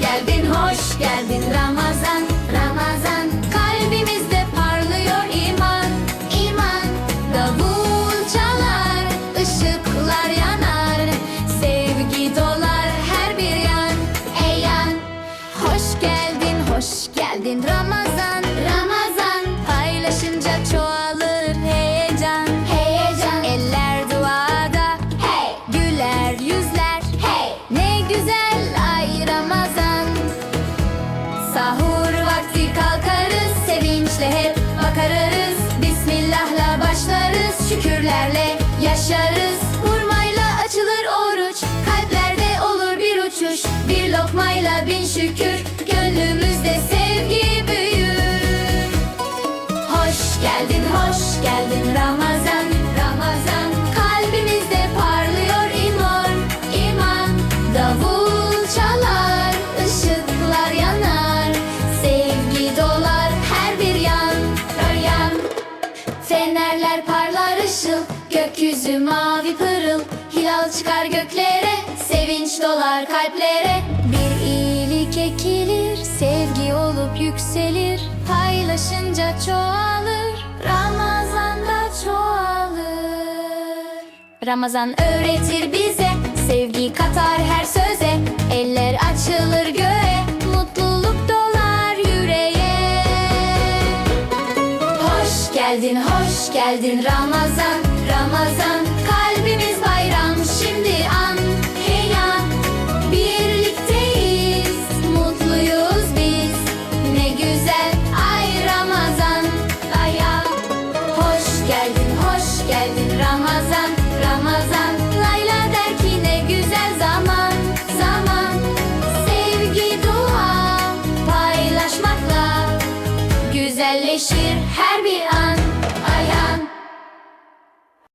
hoş geldin. Ramazan Ramazan. Kalbimizde parlıyor iman iman. Davul çalar, ışıklar yanar. Sevgi dolar her bir yan, ey yan. Hoş geldin, hoş geldin. Ramazan Sevinçle hep bakarız. Bismillahla başlarız Şükürlerle yaşarız. Hurmayla açılır oruç Kalplerde olur bir uçuş. Bir lokmayla bin şükür Gönlümüzde sevgi büyür. Hoş geldin, hoş geldin Ramazan gökyüzü mavi pırıl Hilal çıkar göklere, sevinç dolar kalplere. Bir iyilik ekilir, sevgi olup yükselir Paylaşınca çoğalır, Ramazan'da çoğalır. Ramazan öğretir bize, sevgi katar her söze geldin, hoş geldin Ramazan, Ramazan. Kalbimiz bayram şimdi an, hey an Birlikteyiz, mutluyuz biz. Ne güzel ay Ramazan, dayan Hoş geldin, hoş geldin Ramazan, Ramazan. Layla der ki ne güzel zaman, zaman. Sevgi dua paylaşmakla Güzelleşir her bir an